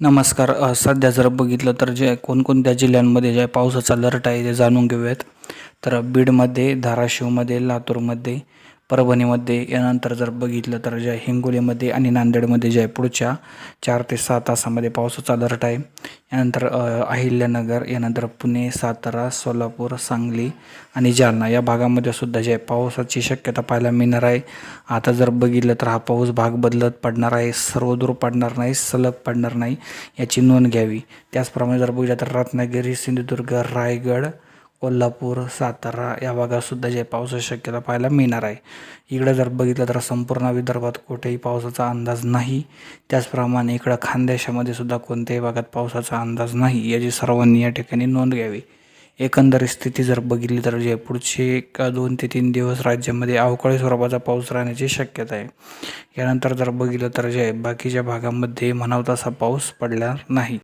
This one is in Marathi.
नमस्कार सध्या जर बघितलं तर जे कोणकोणत्या जिल्ह्यांमध्ये जे पावसाचा अलर्ट आहे ते जाणून घेऊयात. तर बीडमध्ये धाराशिवमध्ये लातूरमध्ये परभणीमध्ये यानंतर जर बघितलं तर ज्या हिंगोलीमध्ये आणि नांदेडमध्ये जे आहे पुढच्या चार ते सहा तासामध्ये पावसाचा अलर्ट आहे. यानंतर अहिल्यानगर यानंतर पुणे सातारा सोलापूर सांगली आणि जालना या भागामध्ये सुद्धा जे आहे पावसाची शक्यता पाहायला मिळणार आहे. आता जर बघितलं तर हा पाऊस भाग बदलत पडणार आहे सर्वदूर पडणार नाही सलग पडणार नाही याची नोंद घ्यावी. त्याचप्रमाणे जर बघितलं तर रत्नागिरी सिंधुदुर्ग रायगड कोल्हापूर सातारा या भागातसुद्धा जे पावसाची शक्यता पाहायला मिळणार आहे. इकडं जर बघितलं तर संपूर्ण विदर्भात कुठेही पावसाचा अंदाज नाही. त्याचप्रमाणे इकडं खानदेशामध्ये सुद्धा कोणत्याही भागात पावसाचा अंदाज नाही याची सर्वांनी या ठिकाणी नोंद घ्यावी. एकंदरीत स्थिती जर बघितली तर जे पुढचे एक दोन ते तीन दिवस राज्यामध्ये अवकाळी स्वरूपाचा पाऊस राहण्याची शक्यता आहे. यानंतर जर बघितलं तर जे बाकीच्या भागामध्ये म्हणावा तसा पाऊस पडला नाही.